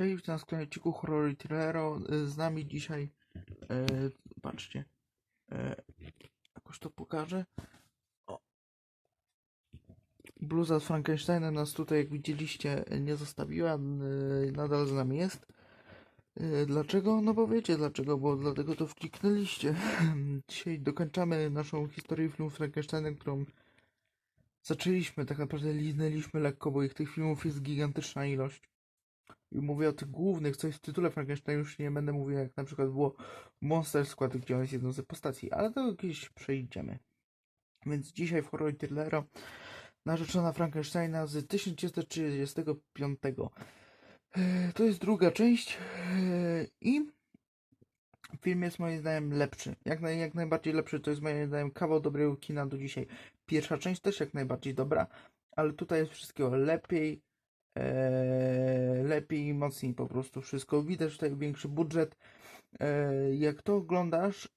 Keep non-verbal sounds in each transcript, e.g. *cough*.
Cześć, witam sklepciku Horror i Thrillero. Z nami dzisiaj, e, patrzcie, e, jakoś to pokażę. O. Bluza z Frankensteinem nas tutaj, jak widzieliście, nie zostawiła, y, nadal z nami jest. Y, Dlaczego? No bo wiecie dlaczego, bo dlatego to wkliknęliście. *laughs* Dzisiaj dokończamy naszą historię filmu Frankensteinem, którą zaczęliśmy, tak naprawdę liznęliśmy lekko, bo ich tych filmów jest gigantyczna ilość. Mówię o tych głównych, coś w tytule Frankenstein już nie będę mówił, jak na przykład było Monster Squad, gdzie on jest jedną z postaci, ale to kiedyś przejdziemy. Więc dzisiaj w Horror i Thrillero narzeczona Frankensteina z 1935. E, To jest druga część e, i film jest moim zdaniem lepszy. Jak, naj, jak najbardziej lepszy, to jest moim zdaniem kawał dobrego kina do dzisiaj. Pierwsza część też jak najbardziej dobra, ale tutaj jest wszystkiego lepiej, lepiej i mocniej po prostu wszystko. Widać tutaj większy budżet. E, jak to oglądasz,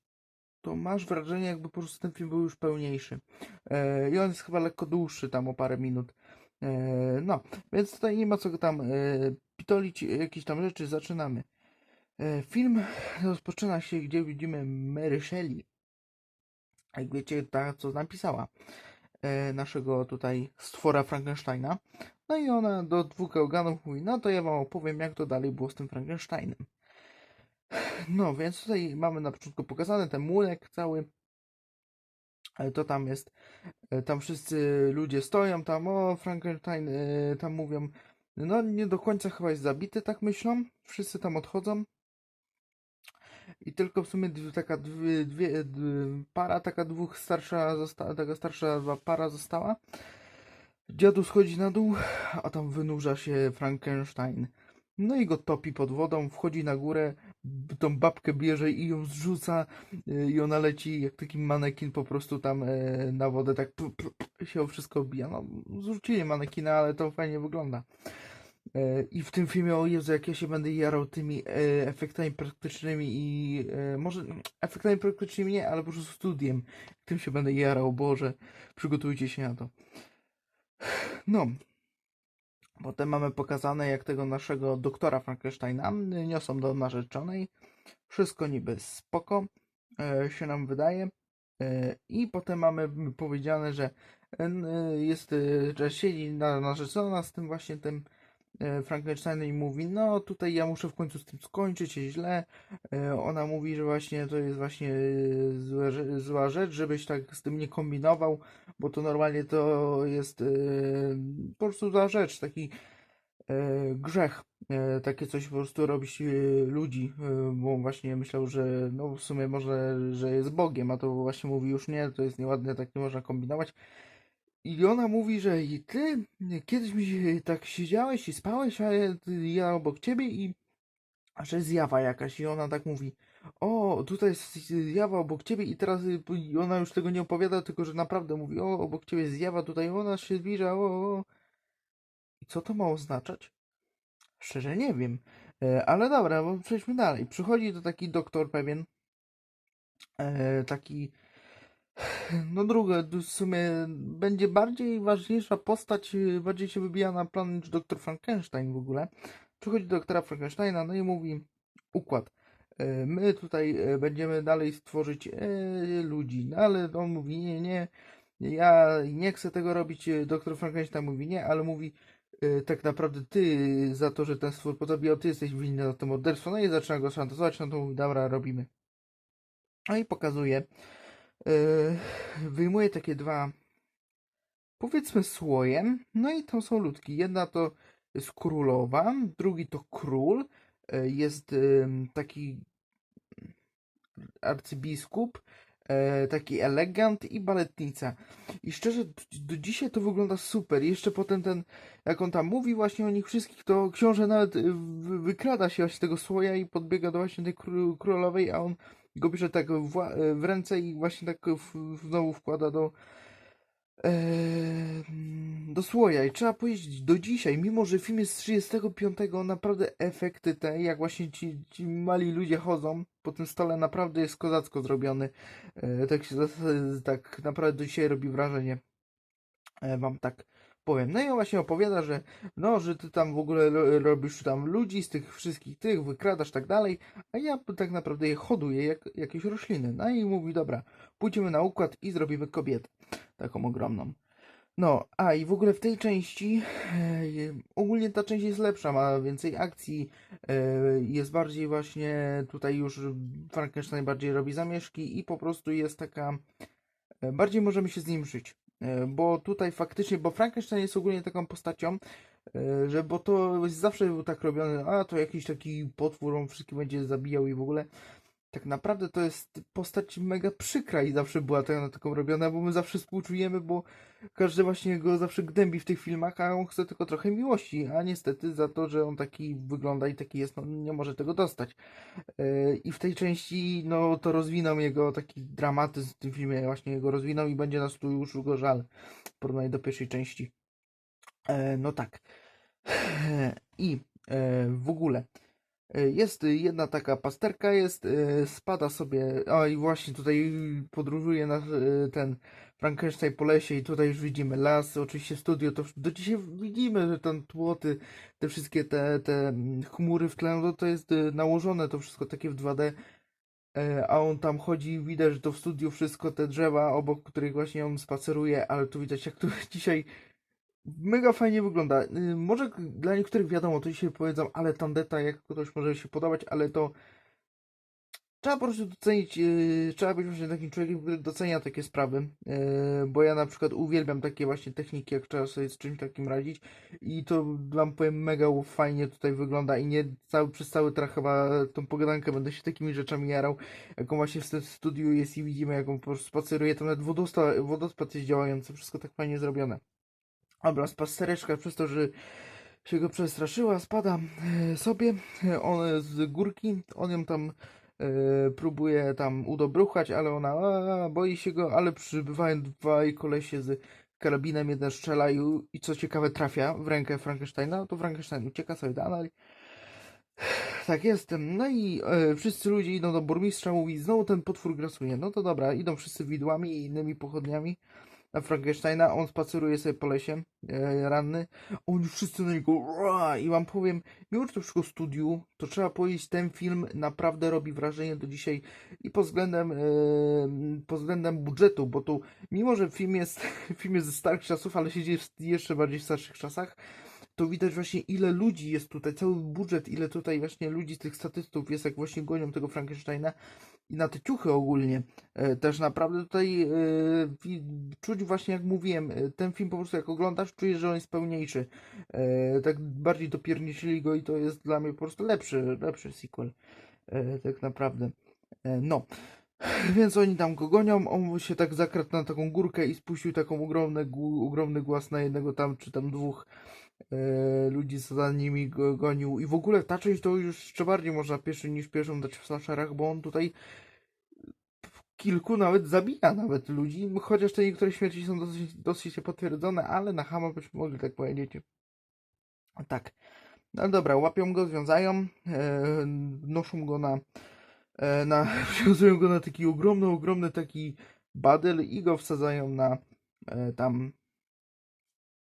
to masz wrażenie, jakby po prostu ten film był już pełniejszy. E, I on jest chyba lekko dłuższy, tam o parę minut. No, więc tutaj nie ma co tam pitolić jakieś tam rzeczy. Zaczynamy. Film rozpoczyna się, gdzie widzimy Mary Shelley. Jak wiecie, ta, co napisała naszego tutaj stwora Frankensteina. No i ona do dwóch gałganów mówi, no to ja wam opowiem, jak to dalej było z tym Frankensteinem. No, więc tutaj mamy na początku pokazany ten murek cały. Ale to tam jest, e, tam wszyscy ludzie stoją, tam o Frankenstein, e, tam mówią, no nie do końca chyba jest zabity, tak myślą. Wszyscy tam odchodzą. I tylko w sumie taka dwie, dwie, d- para, taka dwóch starsza, taka starsza para została. Dziadu schodzi na dół, a tam wynurza się Frankenstein. No i go topi pod wodą, wchodzi na górę, tą babkę bierze i ją zrzuca y, i ona leci jak taki manekin po prostu tam e, na wodę, tak pu- pu- pu- się wszystko obija. No, zrzucili manekina, ale to fajnie wygląda. E, I w tym filmie, o Jezu, jak ja się będę jarał tymi e, efektami praktycznymi i może efektami praktycznymi nie, ale po prostu studiem. Tym się będę jarał, Boże, przygotujcie się na to. No. Potem mamy pokazane, jak tego naszego doktora Frankensteina niosą do narzeczonej. Wszystko niby spoko, e, się nam wydaje. E, I potem mamy powiedziane, że e, jest, że siedzi na narzeczona z tym właśnie tym e, Frankensteinem i mówi, no tutaj ja muszę w końcu z tym skończyć, jest źle. E, Ona mówi, że właśnie to jest właśnie e, złe, zła rzecz, żebyś tak z tym nie kombinował, bo to normalnie to jest po prostu zła rzecz, taki grzech. Takie coś po prostu robić ludzi, bo właśnie myślał, że no w sumie może, że jest Bogiem, a to właśnie mówi już nie, to jest nieładne, tak nie można kombinować. I ona mówi, że i ty kiedyś mi się tak siedziałeś i spałeś, a ja, ja obok ciebie i a że zjawa jakaś i ona tak mówi o, tutaj jest zjawa obok ciebie i teraz y, i ona już tego nie opowiada, tylko że naprawdę mówi o, obok ciebie zjawa, tutaj ona się zbliża, o, o. I co to ma oznaczać? Szczerze nie wiem. E, ale dobra, bo przejdźmy dalej. Przychodzi to taki doktor pewien, e, taki no druga, w sumie będzie bardziej ważniejsza postać, y, bardziej się wybija na plan niż doktor Frankenstein w ogóle. Przychodzi do doktora Frankensteina, no i mówi układ. E, My tutaj e, będziemy dalej stworzyć e, ludzi, no ale on mówi nie, nie, ja nie chcę tego robić. Doktor Frankenstein mówi nie, ale mówi tak naprawdę ty za to, że ten stwór pozabijał, ty jesteś winny za to morderstwo. No i zaczyna go szantażować, no to mówi dobra, robimy. No i pokazuje, wyjmuję takie dwa, powiedzmy słoje, no i tam są ludki. Jedna to jest królowa, drugi to król, yy, jest taki arcybiskup, yy, taki elegant i baletnica. I szczerze, do dzisiaj to wygląda super. Jeszcze potem ten, jak on tam mówi właśnie o nich wszystkich, to książę nawet yy, wy- wykrada się właśnie tego słoja i podbiega do właśnie tej kró- królowej, a on go bierze tak w, wła- w ręce i właśnie tak w, znowu wkłada do em, do słoja. I trzeba powiedzieć, do dzisiaj, mimo że film jest z 35, naprawdę efekty te, jak właśnie ci, ci mali ludzie chodzą po tym stole, naprawdę jest kozacko zrobiony. E, tak, się, tak naprawdę do dzisiaj robi wrażenie. E, wam tak powiem. No i on właśnie opowiada, że no, że ty tam w ogóle ro- robisz tam ludzi z tych wszystkich tych, wykradasz tak dalej, a ja tak naprawdę je hoduję jak jakieś rośliny. No i mówi, dobra, pójdziemy na układ i zrobimy kobietę. Taką ogromną. No, a i w ogóle w tej części e, ogólnie ta część jest lepsza, ma więcej akcji, e, jest bardziej właśnie tutaj już Frankenstein bardziej robi zamieszki i po prostu jest taka e, bardziej możemy się z nim żyć. E, Bo tutaj faktycznie, bo Frankenstein jest ogólnie taką postacią, e, że bo to zawsze był tak robione, a to jakiś taki potwór, on wszystkich będzie zabijał i w ogóle. Tak naprawdę to jest postać mega przykra i zawsze była tak taką robiona, bo my zawsze współczujemy, bo każdy właśnie go zawsze gnębi w tych filmach, a on chce tylko trochę miłości, a niestety za to, że on taki wygląda i taki jest, no nie może tego dostać. Yy, I w tej części, no to rozwinął jego taki dramatyzm w tym filmie, właśnie jego rozwinął i będzie nas tu już go żal w porównaniu do pierwszej części. E, no tak. I e, w ogóle e, jest jedna taka pasterka, jest, e, spada sobie, o i właśnie tutaj podróżuje na e, ten Frankenstein po lesie i tutaj już widzimy las, oczywiście studio, to do dzisiaj widzimy, że ten tłoty, te wszystkie te, te chmury w tle, no to jest e, nałożone to wszystko takie w 2D, e, a on tam chodzi, widać, że to w studiu wszystko te drzewa, obok których właśnie on spaceruje, ale tu widać jak tu *laughs* dzisiaj mega fajnie wygląda. Y, Może dla niektórych wiadomo, to dzisiaj powiedzą, ale tandeta, jak ktoś może się podobać, ale to trzeba po prostu docenić, yy, trzeba być właśnie takim człowiekiem, który docenia takie sprawy, yy, bo ja na przykład uwielbiam takie właśnie techniki, jak trzeba sobie z czymś takim radzić i to wam powiem mega fajnie tutaj wygląda i nie cały, przez cały trach chyba tą pogadankę będę się takimi rzeczami jarał, jaką właśnie w tym studiu jest i widzimy, jak on po prostu spaceruje, tam nawet wodosta, wodospad jest działający, wszystko tak fajnie zrobione. Dobra, spacereczka przez to, że się go przestraszyła, spada e, sobie, e, on z górki, on ją tam e, próbuje tam udobruchać, ale ona a, boi się go, ale przybywają dwaj kolesie z karabinem, jeden strzela i, i co ciekawe trafia w rękę Frankensteina, to Frankenstein ucieka sobie dalej. *sighs* Tak jest. No i e, wszyscy ludzie idą do burmistrza, mówi, znowu ten potwór grasuje. No to dobra, idą wszyscy widłami i innymi pochodniami na Frankensteina, on spaceruje sobie po lesie, e, ranny, oni wszyscy na niego i wam powiem, mimo że to wszystko studiu, to trzeba powiedzieć, ten film naprawdę robi wrażenie do dzisiaj i pod względem, e, pod względem budżetu, bo tu, mimo że film jest, *laughs* film jest ze starych czasów, ale się dzieje w jeszcze bardziej starszych czasach, to widać właśnie ile ludzi jest tutaj, cały budżet, ile tutaj właśnie ludzi tych statystów jest, jak właśnie gonią tego Frankensteina i na te ciuchy ogólnie. E, Też naprawdę tutaj e, czuć właśnie jak mówiłem, e, ten film po prostu jak oglądasz, czujesz, że on jest pełniejszy. Tak bardziej dopierniczyli go i to jest dla mnie po prostu lepszy, lepszy sequel. Tak naprawdę. No. *sighs* Więc oni tam go gonią, on się tak zakradł na taką górkę i spuścił taką ogromny, ogromny głaz na jednego tam, czy tam dwóch ludzi, co za nimi go gonił. I w ogóle ta część to już jeszcze bardziej można pieszy niż pierwszą dać w slasherach, bo on tutaj kilku nawet zabija nawet ludzi, chociaż te niektóre śmierci są dosyć, dosyć potwierdzone, ale na hama byśmy mogli tak powiedzieć. Tak. No dobra, łapią go, związają, e, noszą go na, e, na *laughs* przywiązują go na taki ogromny, ogromny taki badel i go wsadzają na e, tam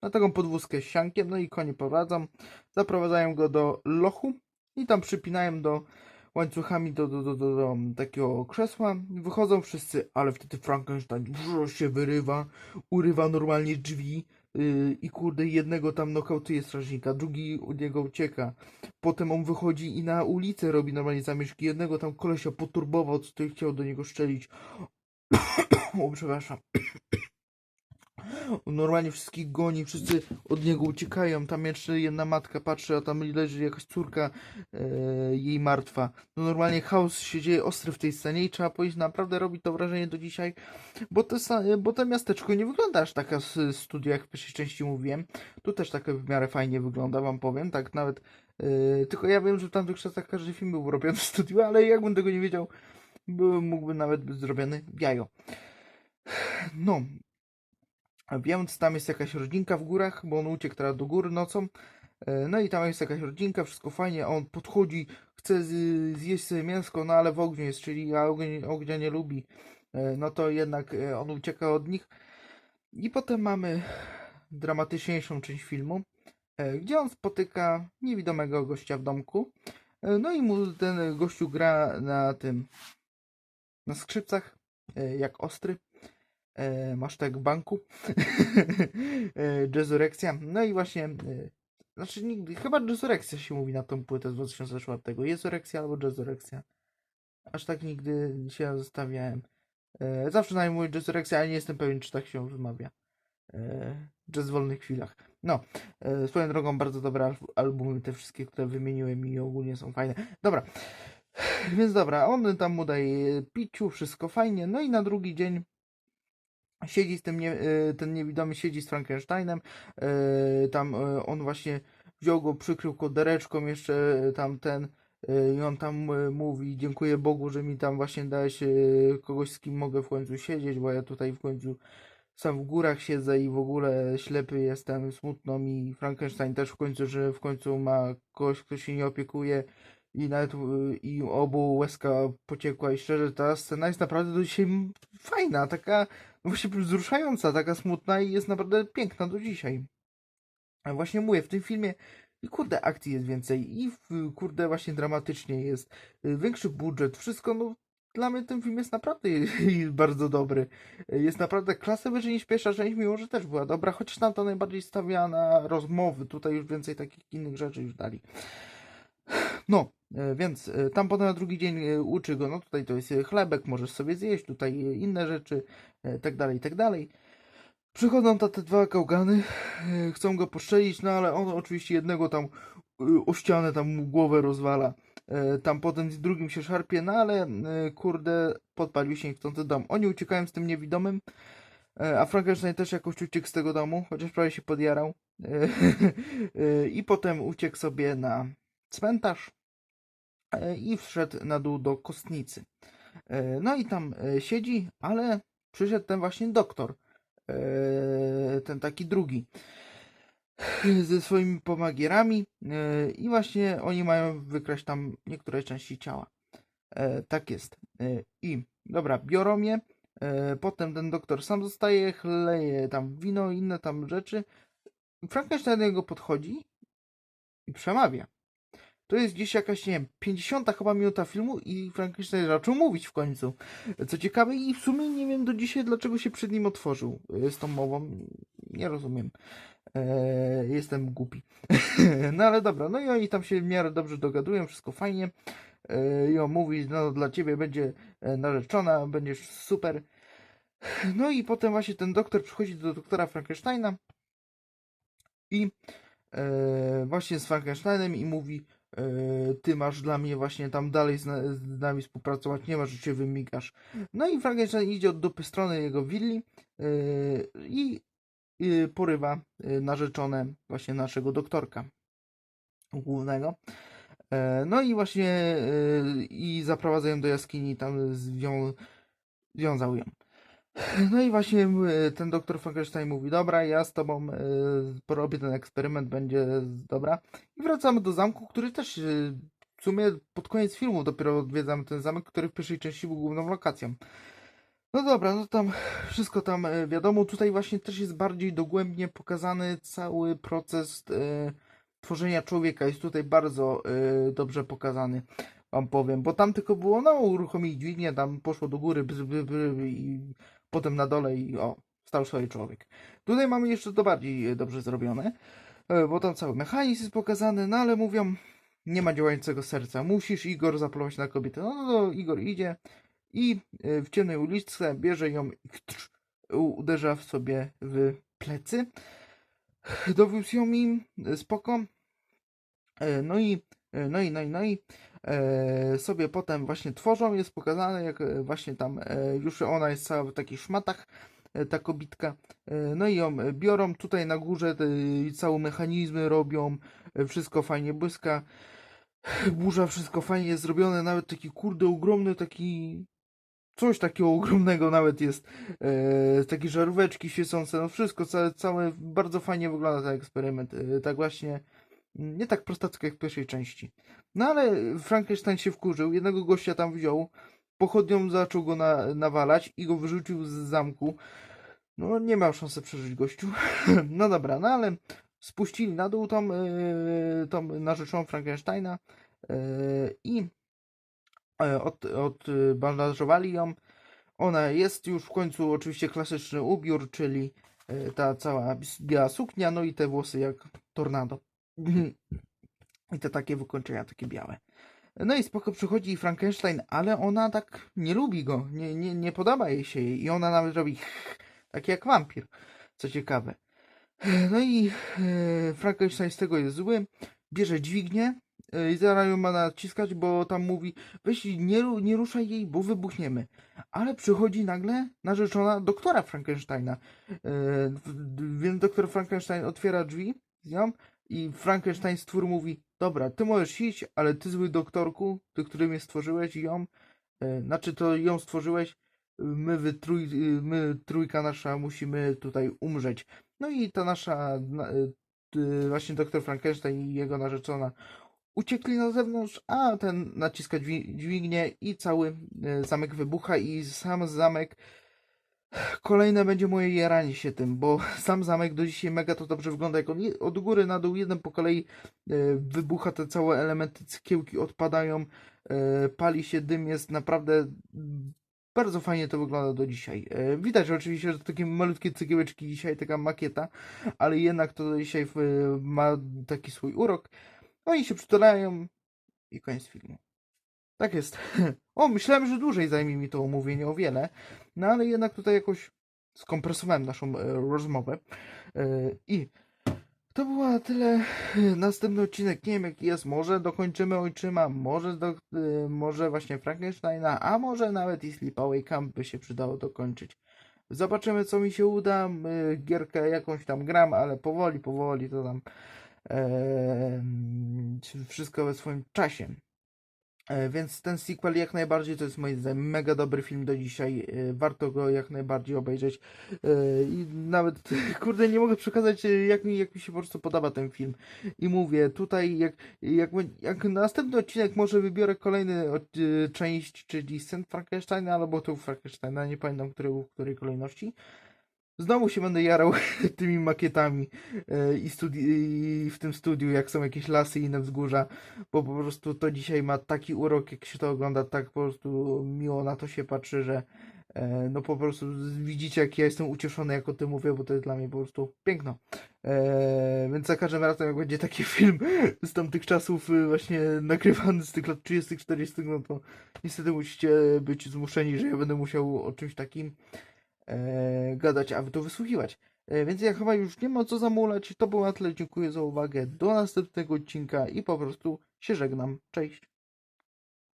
na taką podwózkę z siankiem, no i konie prowadzą, zaprowadzają go do lochu i tam przypinają do łańcuchami do, do, do, do, do takiego krzesła, wychodzą wszyscy, ale wtedy Frankenstein brzo się wyrywa, urywa normalnie drzwi yy, i kurde jednego tam nokautuje strażnika, drugi od niego ucieka, potem on wychodzi i na ulicę robi normalnie zamieszki, jednego tam kolesia poturbował, co chciał do niego strzelić, *coughs* o przepraszam, *coughs* on normalnie wszystkich goni, wszyscy od niego uciekają. Tam jeszcze jedna matka patrzy, a tam leży jakaś córka e, jej martwa. No normalnie chaos się dzieje ostry w tej scenie i trzeba powiedzieć, naprawdę robi to wrażenie do dzisiaj, bo, te, bo to miasteczko nie wygląda aż taka z studia, jak w pierwszej części mówiłem. Tu też takie w miarę fajnie wygląda, wam powiem, tak nawet. e, tylko ja wiem, że w tamtych czasach każdy film był robiony w studiu, ale jakbym tego nie wiedział, byłby, mógłby nawet być zrobiony jajo. No, Więc tam jest jakaś rodzinka w górach, bo on uciekł teraz do gór nocą. E, No i tam jest jakaś rodzinka, wszystko fajnie, on podchodzi, chce zjeść sobie mięsko, no ale w ogniu jest, czyli a ogień, ognia nie lubi. E, No to jednak e, on ucieka od nich. I potem mamy najdramatyczniejszą część filmu, gdzie on spotyka niewidomego gościa w domku. No i mu ten gościu gra na tym, na skrzypcach, jak ostry. E, Masz w banku. *laughs* E, Jazzorekcja. No i właśnie, e, znaczy nigdy, chyba Jazzorekcja się mówi na tą płytę z 2004. Jezorekcja albo Jazzorekcja. Aż tak nigdy się zastanawiałem. E, Zawsze na mówię Jazzorekcja, ale nie jestem pewien, czy tak się wymawia. E, Jazz w wolnych chwilach. No, e, swoją drogą bardzo dobre al- albumy, te wszystkie, które wymieniłem i ogólnie są fajne. Dobra, *sighs* więc dobra, on tam mu daje piciu, wszystko fajnie, no i na drugi dzień siedzi z tym, nie, e, ten niewidomy siedzi z Frankensteinem, e, tam e, on właśnie wziął go, przykrył kodereczką jeszcze tam ten i on tam mówi, dziękuję Bogu, że mi tam właśnie dałeś kogoś, z kim mogę w końcu siedzieć, bo ja tutaj w końcu sam w górach siedzę i w ogóle ślepy jestem, smutno mi. Frankenstein też w końcu, że w końcu ma kogoś, kto się nie opiekuje i nawet i obu łezka pociekła i szczerze ta scena jest naprawdę do dzisiaj fajna, taka no właśnie wzruszająca, taka smutna i jest naprawdę piękna do dzisiaj. A właśnie mówię, w tym filmie i kurde akcji jest więcej i kurde właśnie dramatycznie jest, y, większy budżet, wszystko no dla mnie ten film jest naprawdę *laughs* bardzo dobry. Jest naprawdę klasę wyżej niż pierwsza część, mimo że też była dobra, chociaż tam to najbardziej stawia na rozmowy, tutaj już więcej takich innych rzeczy już dali. No, e, więc e, tam potem na drugi dzień e, uczy go, no tutaj to jest chlebek, możesz sobie zjeść, tutaj inne rzeczy, tak dalej, tak dalej. Przychodzą ta te dwa kałgany, e, chcą go poszczelić, no ale on oczywiście jednego tam e, o ścianę tam mu głowę rozwala. E, Tam potem z drugim się szarpie, no ale e, kurde, podpalił się niechcący dom. Oni uciekają z tym niewidomym, e, a Frankenstein też jakoś uciekł z tego domu, chociaż prawie się podjarał. E, *laughs* e, I potem uciekł sobie na cmentarz e, i wszedł na dół do kostnicy. E, No i tam e, siedzi, ale przyszedł ten właśnie doktor, e, ten taki drugi, ze swoimi pomagierami e, i właśnie oni mają wykraść tam niektóre części ciała. E, tak jest. I dobra, biorą je. Potem ten doktor sam zostaje, chleje tam wino inne tam rzeczy. Frankenstein do niego podchodzi i przemawia. To jest gdzieś jakaś, nie wiem, 50 chyba minuta filmu i Frankenstein zaczął mówić w końcu. Co ciekawe i w sumie nie wiem do dzisiaj dlaczego się przed nim otworzył e, z tą mową. Nie rozumiem. E, jestem głupi. *laughs* no ale dobra, no i oni tam się w miarę dobrze dogadują, wszystko fajnie. E, I on mówi, no dla ciebie będzie e, narzeczona, będziesz super. No i potem właśnie ten doktor przychodzi do doktora Frankensteina i e, właśnie z Frankensteinem i mówi ty masz dla mnie właśnie tam dalej z, z nami współpracować, nie ma, że cię wymigasz. No i Frankenstein idzie od dupy strony jego willi e, i e, porywa e, narzeczone właśnie naszego doktorka głównego. E, No i właśnie e, i zaprowadza ją do jaskini, tam zwią, związał ją. *laughs* No i właśnie e, ten doktor Frankenstein mówi, dobra, ja z tobą e, porobię ten eksperyment, będzie dobra. I wracamy do zamku, który też e, w sumie pod koniec filmu dopiero odwiedzamy ten zamek, który w pierwszej części był główną lokacją. No dobra, no tam wszystko tam wiadomo, tutaj właśnie też jest bardziej dogłębnie pokazany cały proces tworzenia człowieka. Jest tutaj bardzo dobrze pokazany, wam powiem, bo tam tylko było, no uruchomili dźwignię, tam poszło do góry bzy, bzy, bzy, i potem na dole i o, stał sobie człowiek. Tutaj mamy jeszcze to bardziej e, dobrze zrobione, e, bo tam cały mechanizm jest pokazany, no ale mówią, nie ma działającego serca, musisz Igor zapolować na kobietę. No, no, no Igor idzie i e, w ciemnej uliczce bierze ją i uderza w sobie w plecy. Dowiózł ją im, spoko. E, No i, no i, no i, no i sobie potem właśnie tworzą, jest pokazane jak e, właśnie tam e, już ona jest cała w takich szmatach, e, ta kobitka. E, No i ją e, biorą tutaj na górze, całe mechanizmy robią, e, wszystko fajnie błyska. Burza, wszystko fajnie jest zrobione, nawet taki kurde ogromny, taki coś takiego ogromnego nawet jest, e, takie żaróweczki świecące, no wszystko, całe, całe bardzo fajnie wygląda ten eksperyment, e, tak właśnie, nie tak prostacko jak w pierwszej części. No ale Frankenstein się wkurzył, jednego gościa tam wziął, pochodnią zaczął go na, nawalać i go wyrzucił z zamku. No nie miał szansy przeżyć gościu. *laughs* No dobra, no ale spuścili na dół tą, yy, tą narzeczoną Frankensteina yy, i yy, od, odbandażowali ją. Ona jest już w końcu oczywiście klasyczny ubiór, czyli yy, ta cała biała suknia, no i te włosy jak tornado. *laughs* I te takie wykończenia, takie białe. No i spoko przychodzi Frankenstein, ale ona tak nie lubi go, nie, nie, nie podoba jej się i ona nawet robi *laughs* tak jak wampir, co ciekawe. *sighs* No i e, Frankenstein z tego jest zły, bierze dźwignię e, i zaraz ją ma naciskać, bo tam mówi weź nie, nie ruszaj jej, bo wybuchniemy. Ale przychodzi nagle narzeczona doktora Frankensteina. E, Więc doktor Frankenstein otwiera drzwi z nią i Frankenstein stwór mówi dobra, ty możesz iść, ale ty zły doktorku, ty, który mnie stworzyłeś i ją, e, znaczy to ją stworzyłeś, my, wy trój, y, my trójka nasza musimy tutaj umrzeć. No i ta nasza na- y, właśnie doktor Frankenstein i jego narzeczona uciekli na zewnątrz, a ten naciska dźwi- dźwignię i cały y, zamek wybucha i sam zamek kolejne będzie moje jaranie się tym, bo sam zamek do dzisiaj mega to dobrze wygląda, jak on od góry na dół, jeden po kolei y, wybucha, te całe elementy, cykiełki odpadają, y, pali się dym, jest naprawdę bardzo fajnie to wygląda do dzisiaj. E, Widać oczywiście, że to takie malutkie cegiełeczki dzisiaj, taka makieta, ale jednak to dzisiaj ma taki swój urok. Oni się przytulają i koniec filmu. Tak jest. *laughs* O, myślałem, że dłużej zajmie mi to omówienie o wiele, no ale jednak tutaj jakoś skompresowałem naszą e, rozmowę. E, I to było na tyle. *laughs* Następny odcinek, nie wiem jaki jest, może dokończymy Ojczyma, może, do, y, może właśnie Frankensteina, a może nawet i Sleepaway Camp by się przydało dokończyć. Zobaczymy co mi się uda, gierkę jakąś tam gram, ale powoli, powoli to tam wszystko we swoim czasie. E, Więc ten sequel jak najbardziej to jest moim zdaniem mega dobry film do dzisiaj. e, Warto go jak najbardziej obejrzeć. E, I nawet, *laughs* kurde, nie mogę przekazać, jak mi, jak mi się po prostu podoba ten film. I mówię, tutaj, jak, jak, jak następny odcinek, może wybiorę kolejny od, część, czyli Scen Frankensteina albo tu Frankensteina, nie pamiętam który, w której kolejności. Znowu się będę jarał *laughs* tymi makietami e, i, i w tym studiu, jak są jakieś lasy i inne wzgórza, bo po prostu to dzisiaj ma taki urok, jak się to ogląda, tak po prostu miło na to się patrzy, że e, no po prostu widzicie, jak ja jestem ucieszony, jak o tym mówię, bo to jest dla mnie po prostu piękno. E, więc za każdym razem, jak będzie taki *laughs* film z tamtych czasów właśnie nagrywany z tych lat 30 40 no to niestety musicie być zmuszeni, że ja będę musiał o czymś takim gadać, a wy to wysłuchiwać. E, więc ja chyba już nie ma co zamulać. To było na tyle. Dziękuję za uwagę. Do następnego odcinka i po prostu się żegnam. Cześć.